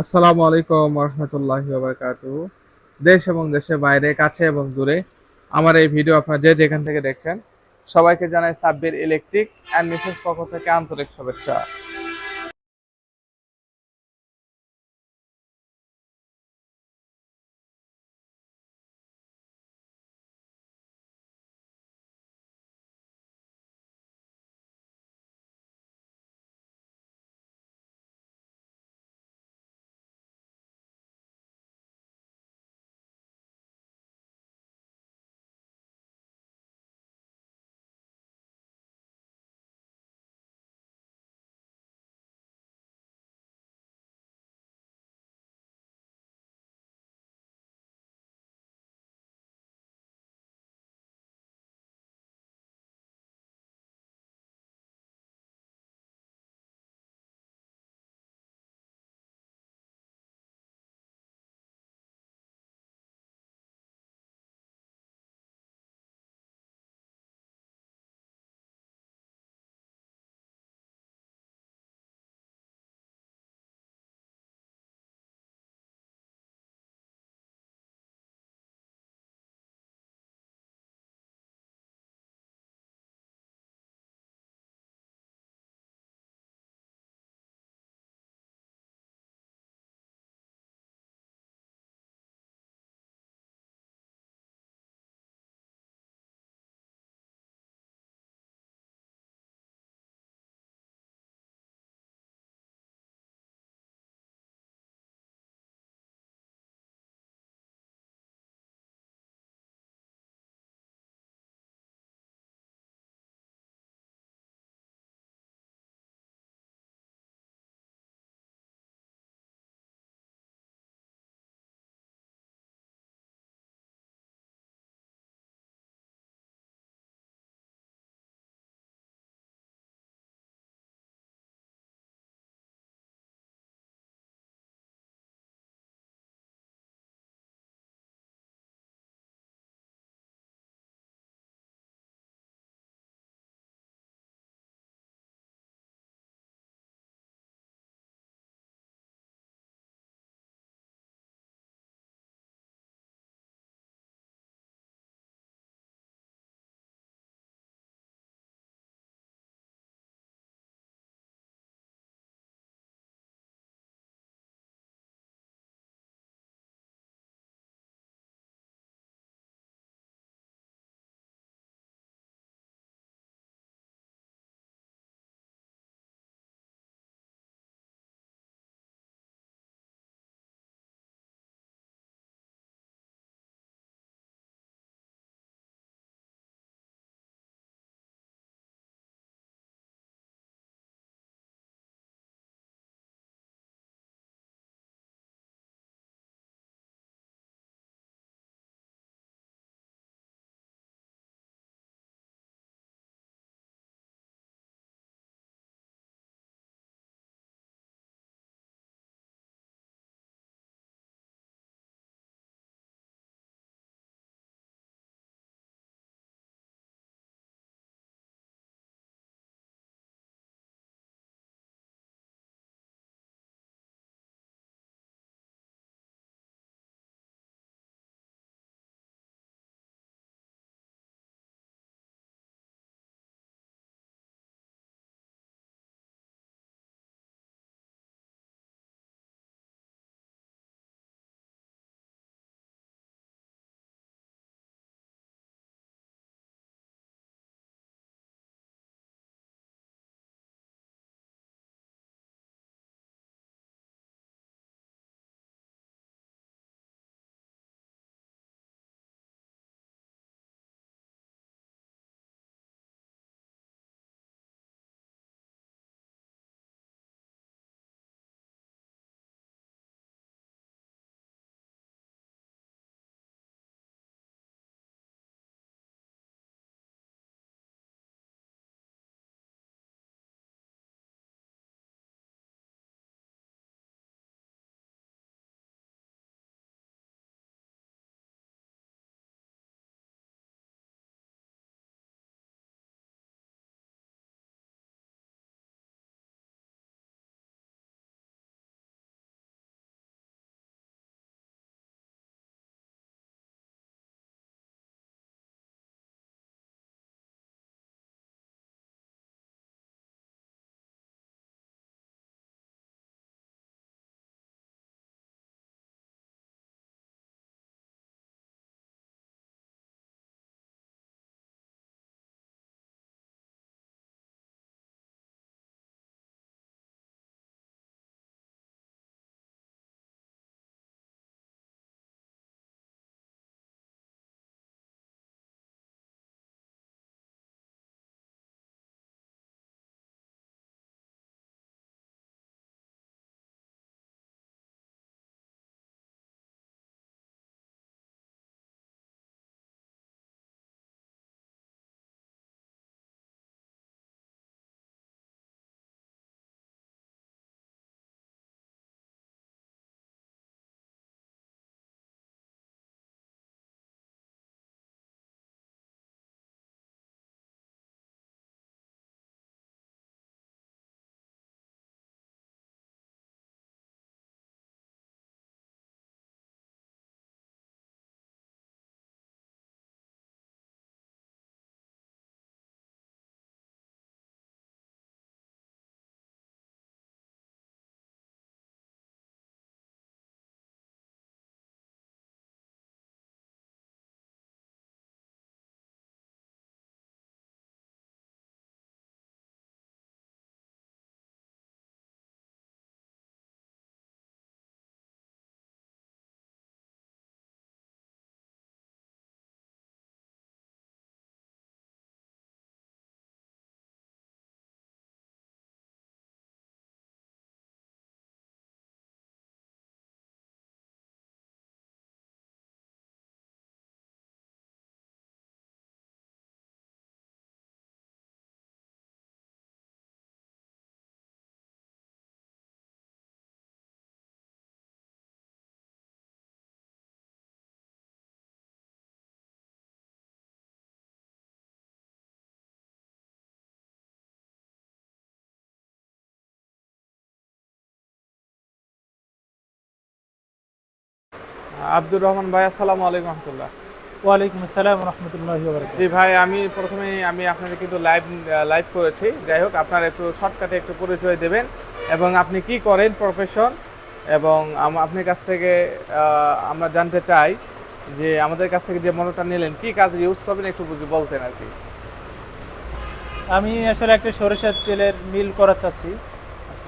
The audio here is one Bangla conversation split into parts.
আসসালামু আলাইকুম রহমতুল্লাহি দেশ এবং দেশের বাইরে, কাছে এবং দূরে আমার এই ভিডিও আপনারা যে যেখান থেকে দেখছেন, সবাইকে জানাই সাব্বির ইলেকট্রিক অ্যান্ড মিসেস পক্ষ থেকে আন্তরিক শুভেচ্ছা। আব্দুর রহমান ভাই আসসালামু আলাইকুম রহমতুল্লাহ। ওয়ালাইকুম আসসালাম রহমতুল্লাহ জি ভাই আমি প্রথমে আমি আপনাদের কিন্তু লাইভ লাইভ করেছি। যাই হোক আপনার একটু শর্টকাটে একটু পরিচয় দেবেন এবং আপনি কি করেন প্রফেশন এবং আপনার কাছ থেকে আমরা জানতে চাই যে আমাদের কাছ থেকে যে মোটরটা নিলেন কি কাজ ইউজ করবেন একটু বুঝে বলতেন আর কি। আমি আসলে একটা সরিষার তেলের মিল করা চাচ্ছি।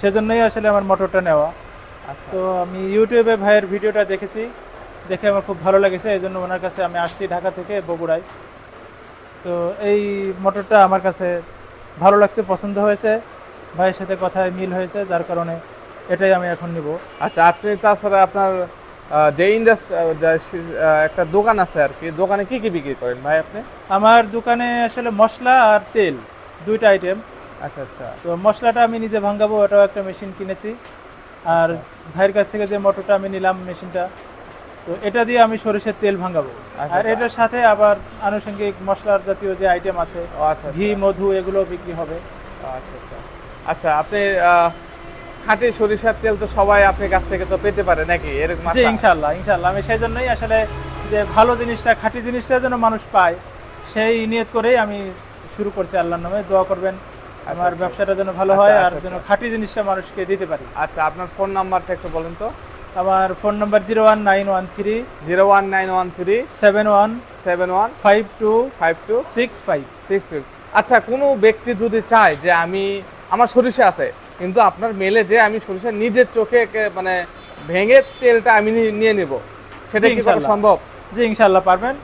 সেজন্যই আসলে আমার মোটরটা নেওয়া। আচ্ছা। তো আমি ইউটিউবে ভাইয়ের ভিডিওটা দেখেছি। দেখে আমার খুব ভালো লেগেছে এই জন্য ওনার কাছে আমি আসছি ঢাকা থেকে বগুড়ায়। তো এই মোটরটা আমার কাছে ভালো লাগছে পছন্দ হয়েছে ভাইয়ের সাথে কথায় মিল হয়েছে যার কারণে এটাই আমি এখন নিব। আচ্ছা আপনি তাছাড়া আপনার যে ইন্ডাস্ট্রি একটা দোকান আছে আর কি দোকানে কি কি বিক্রি করেন ভাই আপনি? আমার দোকানে আসলে মশলা আর তেল দুইটা আইটেম আচ্ছা আচ্ছা। তো মশলাটা আমি নিজে ভাঙাবো ওটাও একটা মেশিন কিনেছি। আর ভাইয়ের কাছ থেকে যে মোটরটা আমি নিলাম মেশিনটা তো এটা দিয়ে আমি সরিষার তেল ভাঙাবো। আচ্ছা, আর এটার সাথে আবার আনুষঙ্গিক মশলার জাতীয় যে আইটেম আছে ও আচ্ছা ঘি মধু এগুলো বিক্রি হবে। আচ্ছা আচ্ছা। আচ্ছা আপনি খাঁটি সরিষার তেল তো সবাই আপনার কাছ থেকে তো পেতে পারে নাকি? এরকম জি? ইনশাল্লাহ ইনশাল্লাহ আমি সেই জন্যই আসলে যে ভালো জিনিসটা খাঁটি জিনিসটা যেন মানুষ পায় সেই নিয়ত করেই আমি শুরু করছি আল্লাহর নামে। দোয়া করবেন আমার আচ্ছা। ব্যবসাটা যেন ভালো আচ্ছা, হয় আর আচ্ছা, যেন আচ্ছা। খাঁটি জিনিসটা মানুষকে দিতে পারি। আচ্ছা আপনার ফোন নাম্বারটা একটু বলেন তো। আমার phone number zero one nine one three zero one nine one three seven one seven one five two five two six five. Six six আচ্ছা কোনো ব্যক্তি যদি চায় যে আমি আমার সরিষা আছে কিন্তু আপনার মেলে যে আমি সরিষা নিজের চোখে মানে ভেঙে তেলটা আমি নিয়ে নেব সেটা কি সম্ভব? জি ইনশাল্লাহ পারবেন।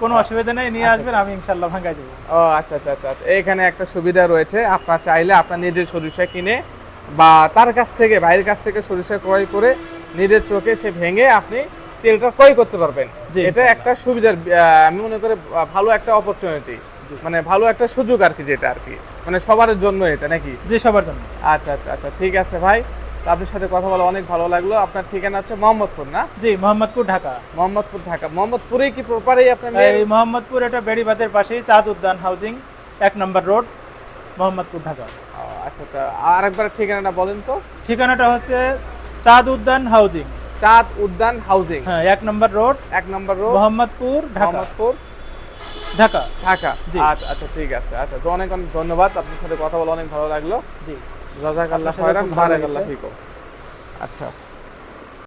কোনো অসুবিধা নেই নিয়ে আচ্ছা, আসবেন আমি ইনশাল্লাহ ভাঙ্গাই দেবো। ও আচ্ছা আচ্ছা আচ্ছা আচ্ছা। এখানে একটা সুবিধা রয়েছে আপনার চাইলে আপনার নিজের সরিষা কিনে বা তার কাছ থেকে ভাইয়ের কাছ থেকে সরিষা ক্রয় করে নিজের চোখে সে ভেঙে আপনি তেলটা ক্রয় করতে পারবেন। এটা একটা সুবিধার আমি মনে করি ভালো একটা অপরচুনিটি মানে ভালো একটা সুযোগ আর কি যেটা আর কি। মানে সবার জন্য এটা নাকি? জি সবার জন্য। আচ্ছা আচ্ছা আচ্ছা ঠিক আছে ভাই। আপনার সাথে কথা বলে অনেক ভালো লাগল। আপনার ঠিকানা হচ্ছে মোহাম্মদপুর না? জি মোহাম্মদপুর ঢাকা। মোহাম্মদপুর ঢাকা। মোহাম্মদপুরেই কি প্রপারেই আপনার এই মোহাম্মদপুর এটা বেড়িবাঁধের পাশেই চাঁদ উদ্যান হাউজিং এক নম্বর রোড মোহাম্মদপুর ঢাকা। আচ্ছা আচ্ছা। আর একবার ঠিকানাটা বলেন তো। ঠিকানাটা হচ্ছে চাঁদ উদ্যান হাউজিং। চাঁদ উদ্যান হাউজিং। হ্যাঁ এক নম্বর রোড এক নম্বর রোড মোহাম্মদপুর ঢাকা। মোহাম্মদপুর ঢাকা। ঢাকা। জি। আচ্ছা আচ্ছা ঠিক আছে। আচ্ছা তো অনেক অনেক ধন্যবাদ। আপনার সাথে কথা বলে অনেক ভালো লাগল। জি। জাজাকাল্লাহ খয়রান বারাকাল্লাহ আচ্ছা।